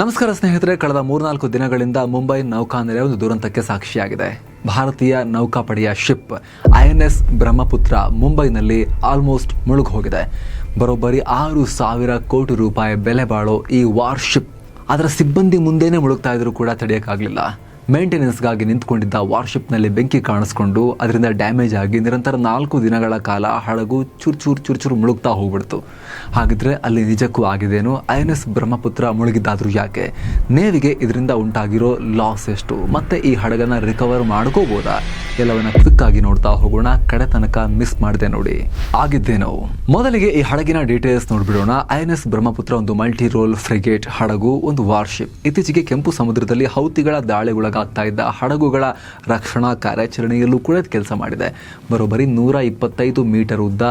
ನಮಸ್ಕಾರ ಸ್ನೇಹಿತರೆ, ಕಳೆದ ಮೂರ್ನಾಲ್ಕು ದಿನಗಳಿಂದ ಮುಂಬೈ ನೌಕಾನೆಲೆ ಒಂದು ದುರಂತಕ್ಕೆ ಸಾಕ್ಷಿಯಾಗಿದೆ. ಭಾರತೀಯ ನೌಕಾಪಡೆಯ ship I N S Brahmaputra ಮುಂಬೈನಲ್ಲಿ ಆಲ್ಮೋಸ್ಟ್ ಮುಳುಗು ಹೋಗಿದೆ ಬರೋಬ್ಬರಿ ಆರು ಸಾವಿರ ಕೋಟಿ ರೂಪಾಯಿ ಬೆಲೆ ಬಾಳೋ ಈ ವಾರ್ ಶಿಪ್ ಅದರ ಸಿಬ್ಬಂದಿ ಮುಂದೆನೇ ಮುಳುಗ್ತಾ ಇದ್ರು ಕೂಡ ತಡೆಯೋಕ್ಕಾಗಲಿಲ್ಲ. ಮೇಂಟೆನೆನ್ಸ್ಗಾಗಿ ನಿಂತ್ಕೊಂಡಿದ್ದ ವಾರ್ಶಿಪ್ನಲ್ಲಿ ಬೆಂಕಿ ಕಾಣಿಸ್ಕೊಂಡು ಅದರಿಂದ ಡ್ಯಾಮೇಜ್ ಆಗಿ ನಿರಂತರ ನಾಲ್ಕು ದಿನಗಳ ಕಾಲ ಹಡಗು ಚೂರು ಚೂರು ಚೂರು ಚೂರು ಮುಳುಗ್ತಾ ಹೋಗ್ಬಿಡ್ತು. ಹಾಗಿದ್ರೆ ಅಲ್ಲಿ ನಿಜಕ್ಕೂ ಆಗಿದೇನು? ಐ ಎನ್ ಎಸ್ ಬ್ರಹ್ಮಪುತ್ರ ಮುಳುಗಿದ್ದಾದ್ರೂ ಯಾಕೆ? ನೇವಿಗೆ ಇದರಿಂದ ಉಂಟಾಗಿರೋ ಲಾಸ್ ಎಷ್ಟು? ಮತ್ತೆ ಈ ಹಡಗನ್ನ ರಿಕವರ್ ಮಾಡ್ಕೋಬೋದಾ? ಎಲ್ಲವನ್ನ ಕ್ವಿಕ್ ಆಗಿ ನೋಡ್ತಾ ಹೋಗೋಣ. ಕಡೆ ತನಕ ಮಿಸ್ ಮಾಡಿದೆ ನೋಡಿ. ಆಗಿದ್ದೇನು? ಮೊದಲಿಗೆ ಈ ಹಡಗಿನ ಡೀಟೇಲ್ಸ್ ನೋಡ್ಬಿಡೋಣ. ಐ ಎನ್ ಎಸ್ ಬ್ರಹ್ಮಪುತ್ರ ಒಂದು ಮಲ್ಟಿ ರೋಲ್ ಫ್ರಿಗೇಟ್ ಹಡಗು, ಒಂದು ವಾರ್ಶಿಪ್ ಇತ್ತೀಚೆಗೆ ಕೆಂಪು ಸಮುದ್ರದಲ್ಲಿ ಹೌತಿಗಳ ದಾಳಿಗೊಳಗಾಗ್ತಾ ಇದ್ದ ಹಡಗುಗಳ ರಕ್ಷಣಾ ಕಾರ್ಯಾಚರಣೆಯಲ್ಲೂ ಕೂಡ ಕೆಲಸ ಮಾಡಿದೆ. ಬರೋಬ್ಬರಿ ನೂರ ಇಪ್ಪತ್ತೈದು ಮೀಟರ್ ಉದ್ದ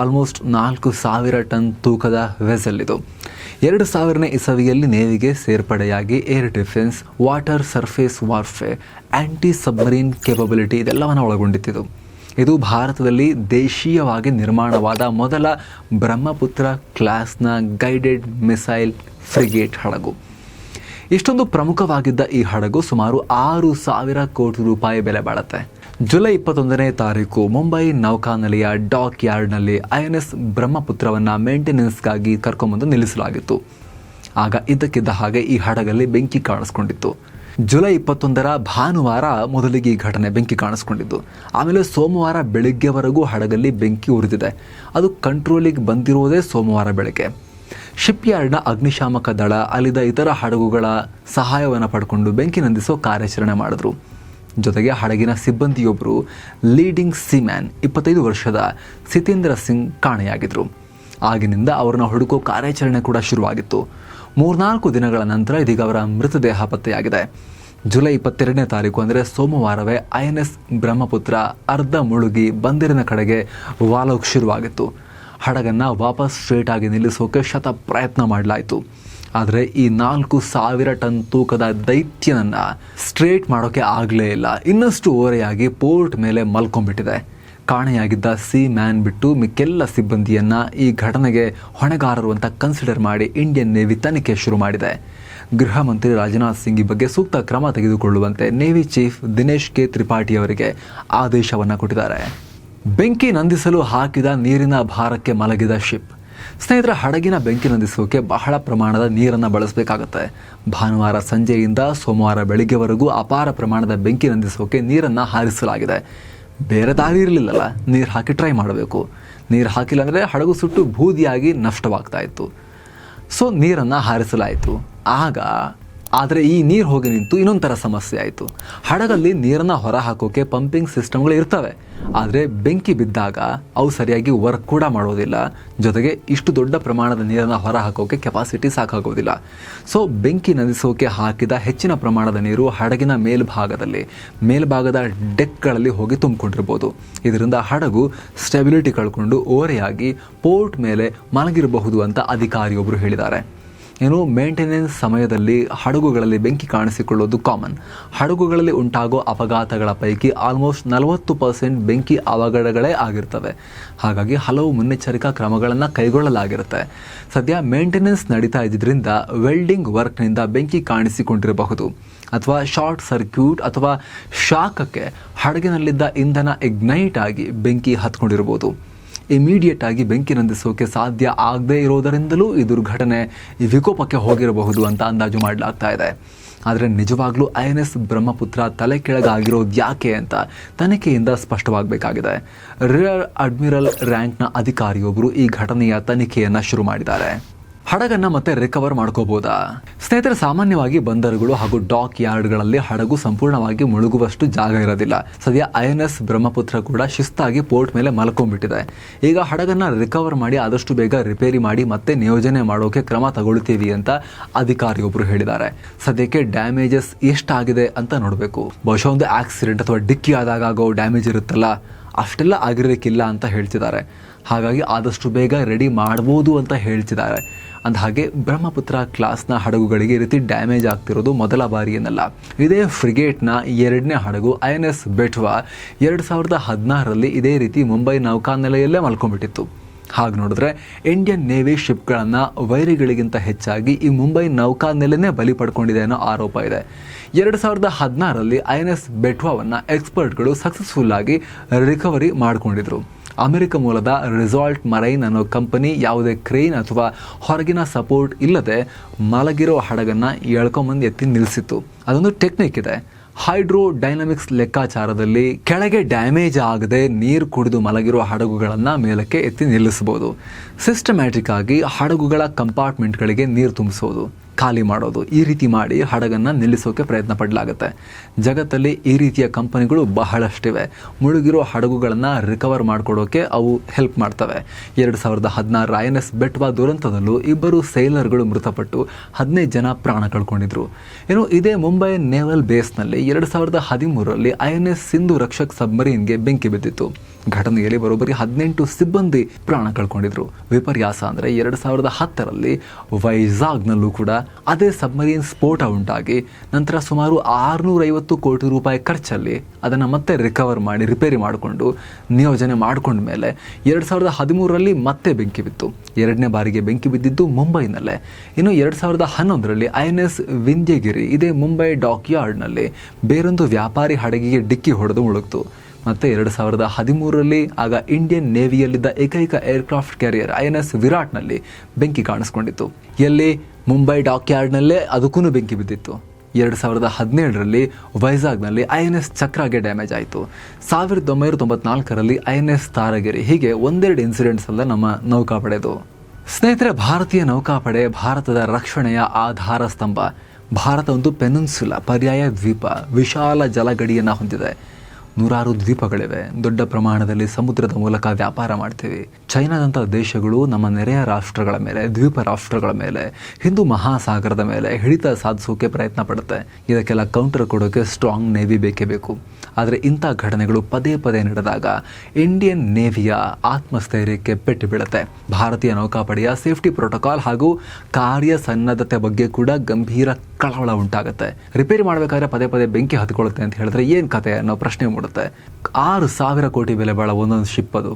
ಆಲ್ಮೋಸ್ಟ್ ನಾಲ್ಕು ಸಾವಿರ ಟನ್ ತೂಕದ ವೆಸಲ್ ಇದು ಎರಡು ಸಾವಿರನೇ ಇಸವಿಯಲ್ಲಿ ನೇವಿಗೆ ಸೇರ್ಪಡೆಯಾಗಿ air defence water surface warfare anti submarine capability ಇದೆಲ್ಲವನ್ನು ಒಳಗೊಂಡಿತ್ತು ಇದು ಭಾರತದಲ್ಲಿ ದೇಶೀಯವಾಗಿ ನಿರ್ಮಾಣವಾದ ಮೊದಲ ಬ್ರಹ್ಮಪುತ್ರ ಕ್ಲಾಸ್ನ ಗೈಡೆಡ್ ಮಿಸೈಲ್ ಫ್ರಿಗೇಟ್ ಹಡಗು. ಇಷ್ಟೊಂದು ಪ್ರಮುಖವಾಗಿದ್ದ ಈ ಹಡಗು ಸುಮಾರು ಆರು ಸಾವಿರ ಕೋಟಿ ರೂಪಾಯಿ ಬೆಲೆ ಬಾಳುತ್ತೆ. ಜುಲೈ ಇಪ್ಪತ್ತೊಂದನೇ ತಾರೀಕು ಮುಂಬೈ ನೌಕಾನೆಲೆಯ ಡಾಕ್ ಯಾರ್ಡ್ನಲ್ಲಿ ಐ ಎನ್ ಎಸ್ ಬ್ರಹ್ಮಪುತ್ರವನ್ನು ಮೇಂಟೆನೆನ್ಸ್ಗಾಗಿ ಕರ್ಕೊಂಬಂದು ನಿಲ್ಲಿಸಲಾಗಿತ್ತು. ಆಗ ಇದ್ದಕ್ಕಿದ್ದ ಹಾಗೆ ಈ ಹಡಗಲ್ಲಿ ಬೆಂಕಿ ಕಾಣಿಸ್ಕೊಂಡಿತ್ತು. ಜುಲೈ ಇಪ್ಪತ್ತೊಂದರ ಭಾನುವಾರ ಮೊದಲಿಗೆ ಈ ಘಟನೆ ಬೆಂಕಿ ಕಾಣಿಸ್ಕೊಂಡಿದ್ದು. ಆಮೇಲೆ ಸೋಮವಾರ ಬೆಳಿಗ್ಗೆವರೆಗೂ ಹಡಗಲ್ಲಿ ಬೆಂಕಿ ಉರಿದಿದೆ. ಅದು ಕಂಟ್ರೋಲಿಗೆ ಬಂದಿರೋದೇ ಸೋಮವಾರ ಬೆಳಗ್ಗೆ. ಶಿಪ್ ಯಾರ್ಡ್ನ ಅಗ್ನಿಶಾಮಕ ದಳ ಅಲ್ಲಿದ್ದ ಇತರ ಹಡಗುಗಳ ಸಹಾಯವನ್ನು ಪಡ್ಕೊಂಡು ಬೆಂಕಿ ನಂದಿಸೋ ಕಾರ್ಯಾಚರಣೆ ಮಾಡಿದ್ರು. ಜೊತೆಗೆ ಹಡಗಿನ ಸಿಬ್ಬಂದಿಯೊಬ್ಬರು ಲೀಡಿಂಗ್ ಸಿಮ್ಯಾನ್, ಇಪ್ಪತ್ತೈದು ವರ್ಷದ ಸಿತೇಂದ್ರ ಸಿಂಗ್ ಕಾಣೆಯಾಗಿದ್ರು. ಆಗಿನಿಂದ ಅವರನ್ನ ಹುಡುಕೋ ಕಾರ್ಯಾಚರಣೆ ಕೂಡ ಶುರುವಾಗಿತ್ತು. ಮೂರ್ನಾಲ್ಕು ದಿನಗಳ ನಂತರ ಇದೀಗ ಅವರ ಮೃತದೇಹ ಪತ್ತೆಯಾಗಿದೆ. ಜುಲೈ ಇಪ್ಪತ್ತೆರಡನೇ ತಾರೀಕು ಅಂದರೆ ಸೋಮವಾರವೇ ಐ ಎನ್ ಎಸ್ ಬ್ರಹ್ಮಪುತ್ರ ಅರ್ಧ ಮುಳುಗಿ ಬಂದಿರಿನ ಕಡೆಗೆ ವಾಲೋಕ್ ಶುರುವಾಗಿತ್ತು. ಹಡಗನ್ನು ವಾಪಸ್ ಸ್ಟ್ರೇಟ್ ಆಗಿ ನಿಲ್ಲಿಸೋಕೆ ಶತ ಪ್ರಯತ್ನ ಮಾಡಲಾಯಿತು. ಆದರೆ ಈ ನಾಲ್ಕು ಸಾವಿರ ಟನ್ ತೂಕದ ದೈತ್ಯನನ್ನು ಸ್ಟ್ರೇಟ್ ಮಾಡೋಕ್ಕೆ ಆಗಲೇ ಇಲ್ಲ. ಇನ್ನಷ್ಟು ಓರೆಯಾಗಿ ಪೋರ್ಟ್ ಮೇಲೆ ಮಲ್ಕೊಂಡ್ಬಿಟ್ಟಿದೆ. ಕಾಣೆಯಾಗಿದ್ದ ಸಿ ಮ್ಯಾನ್ ಬಿಟ್ಟು ಮಿಕ್ಕೆಲ್ಲ ಸಿಬ್ಬಂದಿಯನ್ನು ಈ ಘಟನೆಗೆ ಹೊಣೆಗಾರರು ಅಂತ ಕನ್ಸಿಡರ್ ಮಾಡಿ ಇಂಡಿಯನ್ ನೇವಿ ತನಿಖೆ ಶುರು ಮಾಡಿದೆ. ಗೃಹ ಮಂತ್ರಿ ರಾಜನಾಥ್ ಸಿಂಗ್ ಈ ಬಗ್ಗೆ ಸೂಕ್ತ ಕ್ರಮ ತೆಗೆದುಕೊಳ್ಳುವಂತೆ navy chief Dinesh K. Tripathi ಅವರಿಗೆ ಆದೇಶವನ್ನು ಕೊಟ್ಟಿದ್ದಾರೆ. ಬೆಂಕಿ ನಂದಿಸಲು ಹಾಕಿದ ನೀರಿನ ಭಾರಕ್ಕೆ ಮಲಗಿದ ಶಿಪ್. ಸ್ನೇಹಿತರ, ಹಡಗಿನ ಬೆಂಕಿ ನಂದಿಸೋಕೆ ಬಹಳ ಪ್ರಮಾಣದ ನೀರನ್ನು ಬಳಸಬೇಕಾಗುತ್ತೆ. ಭಾನುವಾರ ಸಂಜೆಯಿಂದ ಸೋಮವಾರ ಬೆಳಿಗ್ಗೆವರೆಗೂ ಅಪಾರ ಪ್ರಮಾಣದ ಬೆಂಕಿ ನಂದಿಸೋಕೆ ನೀರನ್ನು ಹಾರಿಸಲಾಗಿದೆ. ಬೇರೆ ದಾರಿ ಇರಲಿಲ್ಲಲ್ಲ, ನೀರು ಹಾಕಿ ಟ್ರೈ ಮಾಡಬೇಕು. ನೀರು ಹಾಕಿಲ್ಲ ಅಂದರೆ ಹಡಗು ಸುಟ್ಟು ಬೂದಿಯಾಗಿ ನಷ್ಟವಾಗ್ತಾ ಇತ್ತು. ಸೊ, ನೀರನ್ನು ಹಾರಿಸಲಾಯಿತು. ಆಗ ಆದರೆ ಈ ನೀರು ಹೋಗಿ ನಿಂತು ಇನ್ನೊಂದು ಸಮಸ್ಯೆ ಆಯಿತು. ಹಡಗಲ್ಲಿ ನೀರನ್ನು ಹೊರ ಹಾಕೋಕೆ ಪಂಪಿಂಗ್ ಸಿಸ್ಟಮ್ಗಳು ಇರ್ತವೆ. ಆದರೆ ಬೆಂಕಿ ಬಿದ್ದಾಗ ಅವು ಸರಿಯಾಗಿ ವರ್ಕ್ ಕೂಡ ಮಾಡೋದಿಲ್ಲ. ಜೊತೆಗೆ ಇಷ್ಟು ದೊಡ್ಡ ಪ್ರಮಾಣದ ನೀರನ್ನು ಹೊರ ಹಾಕೋಕೆ ಕೆಪಾಸಿಟಿ ಸಾಕಾಗೋದಿಲ್ಲ. ಸೊ ಬೆಂಕಿ ನಂದಿಸೋಕೆ ಹಾಕಿದ ಹೆಚ್ಚಿನ ಪ್ರಮಾಣದ ನೀರು ಹಡಗಿನ ಮೇಲ್ಭಾಗದಲ್ಲಿ, ಮೇಲ್ಭಾಗದ ಡೆಕ್ಗಳಲ್ಲಿ ಹೋಗಿ ತುಂಬಿಕೊಂಡಿರ್ಬೋದು. ಇದರಿಂದ ಹಡಗು ಸ್ಟೆಬಿಲಿಟಿ ಕಳ್ಕೊಂಡು ಓರೆಯಾಗಿ ಪೋರ್ಟ್ ಮೇಲೆ ಮಲಗಿರಬಹುದು ಅಂತ ಅಧಿಕಾರಿಯೊಬ್ಬರು ಹೇಳಿದ್ದಾರೆ. ಏನು ಮೇಂಟೆನೆನ್ಸ್ ಸಮಯದಲ್ಲಿ ಹಡಗುಗಳಲ್ಲಿ ಬೆಂಕಿ ಕಾಣಿಸಿಕೊಳ್ಳೋದು ಕಾಮನ್ ಹಡಗುಗಳಲ್ಲಿ ಉಂಟಾಗೋ ಅಪಘಾತಗಳ ಪೈಕಿ ಆಲ್ಮೋಸ್ಟ್ ನಲವತ್ತು ಪರ್ಸೆಂಟ್ ಬೆಂಕಿ ಅವಘಡಗಳೇ ಆಗಿರ್ತವೆ. ಹಾಗಾಗಿ ಹಲವು ಮುನ್ನೆಚ್ಚರಿಕಾ ಕ್ರಮಗಳನ್ನು ಕೈಗೊಳ್ಳಲಾಗಿರುತ್ತೆ. ಸದ್ಯ ಮೇಂಟೆನೆನ್ಸ್ ನಡೀತಾ ಇದ್ದಿದ್ದರಿಂದ ವೆಲ್ಡಿಂಗ್ ವರ್ಕ್ನಿಂದ ಬೆಂಕಿ ಕಾಣಿಸಿಕೊಂಡಿರಬಹುದು. ಅಥವಾ ಶಾರ್ಟ್ ಸರ್ಕ್ಯೂಟ್ ಅಥವಾ ಶಾಖಕ್ಕೆ ಹಡಗಿನಲ್ಲಿದ್ದ ಇಂಧನ ಇಗ್ನೈಟ್ ಆಗಿ ಬೆಂಕಿ ಹತ್ಕೊಂಡಿರ್ಬೋದು ಇಮಿಡಿಯೇಟ್ ಆಗಿ ಬೆಂಕಿ ನಂದಿಸೋಕೆ ಸಾಧ್ಯ ಆಗದೇ ಇರೋದರಿಂದಲೂ ಈ ದುರ್ಘಟನೆ ಈ ವಿಕೋಪಕ್ಕೆ ಹೋಗಿರಬಹುದು ಅಂತ ಅಂದಾಜು ಮಾಡಲಾಗ್ತಾ ಇದೆ. ಆದರೆ ನಿಜವಾಗ್ಲೂ ಐ ಎನ್ ಎಸ್ ಬ್ರಹ್ಮಪುತ್ರ ತಲೆ ಕೆಳಗಾಗಿರೋದು ಯಾಕೆ ಅಂತ ತನಿಖೆಯಿಂದ ಸ್ಪಷ್ಟವಾಗಬೇಕಾಗಿದೆ. ರಿಯರ್ ಅಡ್ಮಿರಲ್ ರ್ಯಾಂಕ್ನ ಅಧಿಕಾರಿಯೊಬ್ಬರು ಈ ಘಟನೆಯ ತನಿಖೆಯನ್ನು ಶುರು ಮಾಡಿದ್ದಾರೆ. ಹಡಗನ್ನ ಮತ್ತೆ ರಿಕವರ್ ಮಾಡ್ಕೋಬಹುದಾ ಸ್ನೇಹಿತರೆ, ಸಾಮಾನ್ಯವಾಗಿ ಬಂದರುಗಳು ಹಾಗೂ ಡಾಕ್ ಯಾರ್ಡ್ಗಳಲ್ಲಿ ಹಡಗು ಸಂಪೂರ್ಣವಾಗಿ ಮುಳುಗುವಷ್ಟು ಜಾಗ ಇರೋದಿಲ್ಲ. ಸದ್ಯ ಐ ಎನ್ ಎಸ್ ಬ್ರಹ್ಮಪುತ್ರ ಕೂಡ ಶಿಸ್ತಾಗಿ ಪೋರ್ಟ್ ಮೇಲೆ ಮಲ್ಕೊಂಡ್ಬಿಟ್ಟಿದೆ. ಈಗ ಹಡಗನ್ನ ರಿಕವರ್ ಮಾಡಿ ಆದಷ್ಟು ಬೇಗ ರಿಪೇರಿ ಮಾಡಿ ಮತ್ತೆ ನಿಯೋಜನೆ ಮಾಡೋಕೆ ಕ್ರಮ ತಗೊಳ್ತೀವಿ ಅಂತ ಅಧಿಕಾರಿಯೊಬ್ಬರು ಹೇಳಿದ್ದಾರೆ. ಸದ್ಯಕ್ಕೆ ಡ್ಯಾಮೇಜಸ್ ಎಷ್ಟಾಗಿದೆ ಅಂತ ನೋಡಬೇಕು. ಬಹುಶಃ ಒಂದು ಆಕ್ಸಿಡೆಂಟ್ ಅಥವಾ ಡಿಕ್ಕಿ ಆದಾಗ ಆಗೋ ಡ್ಯಾಮೇಜ್ ಇರುತ್ತಲ್ಲ? ಅಷ್ಟೆಲ್ಲ ಆಗಿರೋಕ್ಕಿಲ್ಲ ಅಂತ ಹೇಳ್ತಿದ್ದಾರೆ. ಹಾಗಾಗಿ ಆದಷ್ಟು ಬೇಗ ರೆಡಿ ಮಾಡ್ಬೋದು ಅಂತ ಹೇಳ್ತಿದ್ದಾರೆ. ಅಂದ ಹಾಗೆ ಬ್ರಹ್ಮಪುತ್ರ ಕ್ಲಾಸ್ನ ಹಡಗುಗಳಿಗೆ ಈ ರೀತಿ ಡ್ಯಾಮೇಜ್ ಆಗ್ತಿರೋದು ಮೊದಲ ಬಾರಿ ಏನಲ್ಲ ಇದೇ ಫ್ರಿಗೇಟ್ನ ಎರಡನೇ ಹಡಗು ಐ ಎನ್ ಎಸ್ ಬೆಟ್ವಾ ಎರಡು ಸಾವಿರದ ಹದಿನಾರರಲ್ಲಿ ಇದೇ ರೀತಿ ಮುಂಬೈ ನೌಕಾನೆಲೆಯಲ್ಲೇ ಮಲ್ಕೊಂಡ್ಬಿಟ್ಟಿತ್ತು. ಹಾಗೆ ನೋಡಿದ್ರೆ ಇಂಡಿಯನ್ ನೇವಿ ಶಿಪ್ಗಳನ್ನು ವೈರಿಗಳಿಗಿಂತ ಹೆಚ್ಚಾಗಿ ಈ ಮುಂಬೈ ನೌಕಾನೆಲೆನೇ ಬಲಿ ಪಡ್ಕೊಂಡಿದೆ ಅನ್ನೋ ಆರೋಪ ಇದೆ. ಎರಡು ಸಾವಿರದ ಹದಿನಾರರಲ್ಲಿ ಐ ಎನ್ ಎಸ್ ಬೆಟ್ವಾವನ್ನು ಎಕ್ಸ್ಪರ್ಟ್ಗಳು ಸಕ್ಸಸ್ಫುಲ್ಲಾಗಿ ರಿಕವರಿ ಮಾಡಿಕೊಂಡಿದ್ರು. ಅಮೆರಿಕ ಮೂಲದ ರಿಸಾಲ್ಟ್ ಮರೈನ್ ಅನ್ನೋ ಕಂಪನಿ ಯಾವುದೇ ಕ್ರೇನ್ ಅಥವಾ ಹೊರಗಿನ ಸಪೋರ್ಟ್ ಇಲ್ಲದೆ ಮಲಗಿರೋ ಹಡಗನ್ನು ಎಳ್ಕೊಂಬಂದು ಎತ್ತಿ ನಿಲ್ಲಿಸಿತ್ತು ಅದೊಂದು ಟೆಕ್ನಿಕ್ ಇದೆ. ಹೈಡ್ರೋ ಡೈನಮಿಕ್ಸ್ ಲೆಕ್ಕಾಚಾರದಲ್ಲಿ ಕೆಳಗೆ ಡ್ಯಾಮೇಜ್ ಆಗದೆ ನೀರು ಕುಡಿದು ಮಲಗಿರುವ ಹಡಗುಗಳನ್ನು ಮೇಲಕ್ಕೆ ಎತ್ತಿ ನಿಲ್ಲಿಸಬಹುದು ಸಿಸ್ಟಮ್ಯಾಟಿಕ್ ಆಗಿ ಹಡಗುಗಳ ಕಂಪಾರ್ಟ್ಮೆಂಟ್ಗಳಿಗೆ ನೀರು ತುಂಬಿಸೋದು. ಖಾಲಿ ಮಾಡೋದು ಈ ರೀತಿ ಮಾಡಿ ಹಡಗನ್ನು ನಿಲ್ಲಿಸೋಕೆ ಪ್ರಯತ್ನ ಪಡಲಾಗುತ್ತೆ. ಜಗತ್ತಲ್ಲಿ ಈ ರೀತಿಯ ಕಂಪನಿಗಳು ಬಹಳಷ್ಟಿವೆ. ಮುಳುಗಿರೋ ಹಡಗುಗಳನ್ನು ರಿಕವರ್ ಮಾಡಿಕೊಡೋಕೆ ಅವು ಹೆಲ್ಪ್ ಮಾಡ್ತವೆ. ಎರಡು ಸಾವಿರದ ಹದಿನಾರರ ಐ ಎನ್ ಎಸ್ ಬೆಟ್ವಾ ದುರಂತದಲ್ಲೂ ಇಬ್ಬರು ಸೈಲರ್ಗಳು ಮೃತಪಟ್ಟು ಹದಿನೈದು ಜನ ಪ್ರಾಣ ಕಳ್ಕೊಂಡಿದ್ರು. ಇನ್ನು ಇದೇ ಮುಂಬೈ ನೇವಲ್ ಬೇಸ್ನಲ್ಲಿ ಎರಡು ಸಾವಿರದ ಹದಿಮೂರರಲ್ಲಿ I N S Sindhu Rakshak ಸಬ್ಮರೀನ್ಗೆ ಬೆಂಕಿ ಬಿದ್ದಿತ್ತು. ಘಟನೆಯಲ್ಲಿ ಬರೋಬ್ಬರಿ ಹದಿನೆಂಟು ಸಿಬ್ಬಂದಿ ಪ್ರಾಣ ಕಳ್ಕೊಂಡಿದ್ರು. ವಿಪರ್ಯಾಸ ಅಂದರೆ ಎರಡು ಸಾವಿರದ ಹತ್ತರಲ್ಲಿ ವೈಜಾಗ್ನಲ್ಲೂ ಕೂಡ ಅದೇ ಸಬ್ಮರೀನ್ ಸ್ಫೋಟ ಉಂಟಾಗಿ ನಂತರ ಸುಮಾರು ಆರುನೂರೈವತ್ತು ಕೋಟಿ ರೂಪಾಯಿ ಖರ್ಚಲ್ಲಿ ಅದನ್ನು ಮತ್ತೆ ರಿಕವರ್ ಮಾಡಿ, ರಿಪೇರಿ ಮಾಡಿಕೊಂಡು ನಿಯೋಜನೆ ಮಾಡ್ಕೊಂಡ ಮೇಲೆ ಎರಡು ಸಾವಿರದ ಹದಿಮೂರರಲ್ಲಿ ಮತ್ತೆ ಬೆಂಕಿ ಬಿತ್ತು. ಎರಡನೇ ಬಾರಿಗೆ ಬೆಂಕಿ ಬಿದ್ದಿದ್ದು ಮುಂಬೈನಲ್ಲೇ. ಇನ್ನು ಎರಡು ಸಾವಿರದ ಹನ್ನೊಂದರಲ್ಲಿ ಐ ಎನ್ ಎಸ್ ವಿಂಧ್ಯಗಿರಿ, ಇದೇ ಮುಂಬೈ ಡಾಕ್ ಯಾರ್ಡ್ನಲ್ಲಿ ಬೇರೊಂದು ವ್ಯಾಪಾರಿ ಹಡಗಿಗೆ ಡಿಕ್ಕಿ ಹೊಡೆದು ಮುಳುಗ್ತು. ಮತ್ತು ಎರಡು ಸಾವಿರದ ಹದಿಮೂರರಲ್ಲಿ ಆಗ ಇಂಡಿಯನ್ ನೇವಿಯಲ್ಲಿದ್ದ ಏಕೈಕ aircraft carrier I N S ವಿರಾಟ್ನಲ್ಲಿ ಬೆಂಕಿ ಕಾಣಿಸ್ಕೊಂಡಿತ್ತು. ಎಲ್ಲಿ? ಮುಂಬೈ ಡಾಕ್ ಯಾರ್ಡ್ನಲ್ಲೇ ಅದಕ್ಕೂ ಬೆಂಕಿ ಬಿದ್ದಿತ್ತು. ಎರಡು ಸಾವಿರದ ಹದಿನೇಳರಲ್ಲಿ ವೈಜಾಗ್ನಲ್ಲಿ ಐ ಎನ್ ಎಸ್ ಚಕ್ರಾಗೆ ಡ್ಯಾಮೇಜ್ ಆಯಿತು. ಸಾವಿರದ ಒಂಬೈನೂರ ತೊಂಬತ್ನಾಲ್ಕರಲ್ಲಿ ಐ ಎನ್ ಎಸ್ ತಾರಗಿರಿ ಹೀಗೆ ಒಂದೆರಡು ಇನ್ಸಿಡೆಂಟ್ಸ್ ಅಲ್ಲ ನಮ್ಮ ನೌಕಾಪಡೆದು. ಸ್ನೇಹಿತರೆ, ಭಾರತೀಯ ನೌಕಾಪಡೆ ಭಾರತದ ರಕ್ಷಣೆಯ ಆಧಾರ ಸ್ತಂಭ. ಭಾರತ ಒಂದು ಪೆನುನ್ಸುಲ ಪರ್ಯಾಯ ದ್ವೀಪ, ವಿಶಾಲ ಜಲಗಡಿಯನ್ನು ಹೊಂದಿದೆ. ನೂರಾರು ದ್ವೀಪಗಳಿವೆ. ದೊಡ್ಡ ಪ್ರಮಾಣದಲ್ಲಿ ಸಮುದ್ರದ ಮೂಲಕ ವ್ಯಾಪಾರ ಮಾಡ್ತೀವಿ. ಚೈನಾದಂತಹ ದೇಶಗಳು ನಮ್ಮ ನೆರೆಯ ರಾಷ್ಟ್ರಗಳ ಮೇಲೆ, ದ್ವೀಪ ರಾಷ್ಟ್ರಗಳ ಮೇಲೆ, ಹಿಂದೂ ಮಹಾಸಾಗರದ ಮೇಲೆ ಹಿಡಿತ ಸಾಧಿಸೋಕೆ ಪ್ರಯತ್ನ ಪಡುತ್ತೆ. ಇದಕ್ಕೆಲ್ಲ ಕೌಂಟರ್ ಕೊಡೋಕೆ ಸ್ಟ್ರಾಂಗ್ ನೇವಿ ಬೇಕೇ ಬೇಕು. ಆದರೆ ಇಂಥ ಘಟನೆಗಳು ಪದೇ ಪದೇ ನಡೆದಾಗ ಇಂಡಿಯನ್ ನೇವಿಯ ಆತ್ಮಸ್ಥೈರ್ಯಕ್ಕೆ ಪೆಟ್ಟು ಬೀಳುತ್ತೆ. ಭಾರತೀಯ ನೌಕಾಪಡೆಯ ಸೇಫ್ಟಿ ಪ್ರೋಟೋಕಾಲ್ ಹಾಗೂ ಕಾರ್ಯ ಸನ್ನದ್ಧತೆ ಬಗ್ಗೆ ಕೂಡ ಗಂಭೀರ ಕಳವಳ ಉಂಟಾಗುತ್ತೆ. ರಿಪೇರಿ ಮಾಡಬೇಕಾದ್ರೆ ಪದೇ ಪದೇ ಬೆಂಕಿ ಹತ್ಕೊಳ್ಳುತ್ತೆ ಅಂತ ಹೇಳಿದ್ರೆ ಏನು ಕತೆ ಅನ್ನೋ ಪ್ರಶ್ನೆ ಮೂಡುತ್ತೆ. ಆರು ಸಾವಿರ ಕೋಟಿ ಬೆಲೆ ಬಾಳ ಒಂದೊಂದು ಶಿಪ್ ಅದು.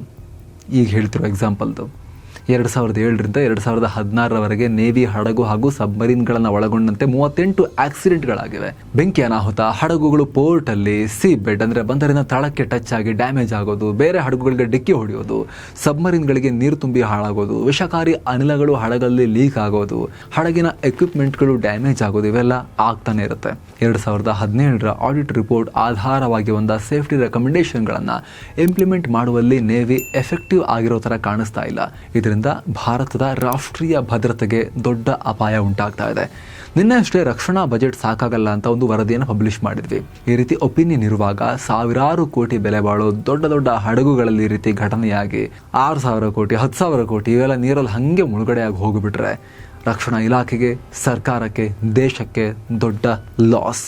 ಈಗ ಹೇಳ್ತಿರೋ ಎಕ್ಸಾಂಪಲ್ದು ಎರಡು ಸಾವಿರದ ಏಳರಿಂದ ಎರಡು ಸಾವಿರದ ಹದಿನಾರರವರೆಗೆ ನೇವಿ ಹಡಗು ಹಾಗೂ ಸಬ್ಮರೀನ್ಗಳನ್ನು ಒಳಗೊಂಡಂತೆ ಮೂವತ್ತೆಂಟು ಆಕ್ಸಿಡೆಂಟ್ಗಳಾಗಿವೆ. ಬೆಂಕಿ ಅನಾಹುತ, ಹಡಗುಗಳು ಪೋರ್ಟಲ್ಲಿ ಸಿ ಬೆಡ್ ಅಂದರೆ ಬಂದರಿನ ತಳಕ್ಕೆ ಟಚ್ ಆಗಿ ಡ್ಯಾಮೇಜ್ ಆಗೋದು, ಬೇರೆ ಹಡಗುಗಳಿಗೆ ಡಿಕ್ಕಿ ಹೊಡೆಯೋದು, ಸಬ್ಮರೀನ್ಗಳಿಗೆ ನೀರು ತುಂಬಿ ಹಾಳಾಗೋದು, ವಿಷಕಾರಿ ಅನಿಲಗಳು ಹಡಗಲ್ಲಿ ಲೀಕ್ ಆಗೋದು, ಹಡಗಿನ ಎಕ್ವಿಪ್ಮೆಂಟ್ಗಳು ಡ್ಯಾಮೇಜ್ ಆಗೋದು ಇವೆಲ್ಲ ಆಗ್ತಾನೆ ಇರುತ್ತೆ. ಎರಡು ಸಾವಿರದ ಹದಿನೇಳರ ಆಡಿಟ್ ರಿಪೋರ್ಟ್ ಆಧಾರವಾಗಿ ಒಂದ ಸೇಫ್ಟಿ ರೆಕಮೆಂಡೇಶನ್ಗಳನ್ನು ಇಂಪ್ಲಿಮೆಂಟ್ ಮಾಡುವಲ್ಲಿ ನೇವಿ ಎಫೆಕ್ಟಿವ್ ಆಗಿರೋ ಥರ ಕಾಣಿಸ್ತಾ ಇಲ್ಲ. ಇದರಿಂದ ಭಾರತದ ರಾಷ್ಟ್ರೀಯ ಭದ್ರತೆಗೆ ದೊಡ್ಡ ಅಪಾಯ ಉಂಟಾಗ್ತಾ ಇದೆ. ನಿನ್ನೆ ಅಷ್ಟೇ ರಕ್ಷಣಾ ಬಜೆಟ್ ಸಾಕಾಗಲ್ಲ ಅಂತ ಒಂದು ವರದಿಯನ್ನು ಪಬ್ಲಿಷ್ ಮಾಡಿದ್ವಿ. ಈ ರೀತಿ ಒಪಿನಿಯನ್ ಇರುವಾಗ ಸಾವಿರಾರು ಕೋಟಿ ಬೆಲೆ ಬಾಳೋ ದೊಡ್ಡ ದೊಡ್ಡ ಹಡಗುಗಳಲ್ಲಿ ಈ ರೀತಿ ಘಟನೆಯಾಗಿ ಆರು ಸಾವಿರ ಕೋಟಿ, ಹತ್ತು ಸಾವಿರ ಕೋಟಿ ಇವೆಲ್ಲ ನೀರಲ್ಲಿ ಹಾಗೆ ಮುಳುಗಡೆಯಾಗಿ ಹೋಗಿಬಿಟ್ರೆ ರಕ್ಷಣಾ ಇಲಾಖೆಗೆ, ಸರ್ಕಾರಕ್ಕೆ, ದೇಶಕ್ಕೆ ದೊಡ್ಡ ಲಾಸ್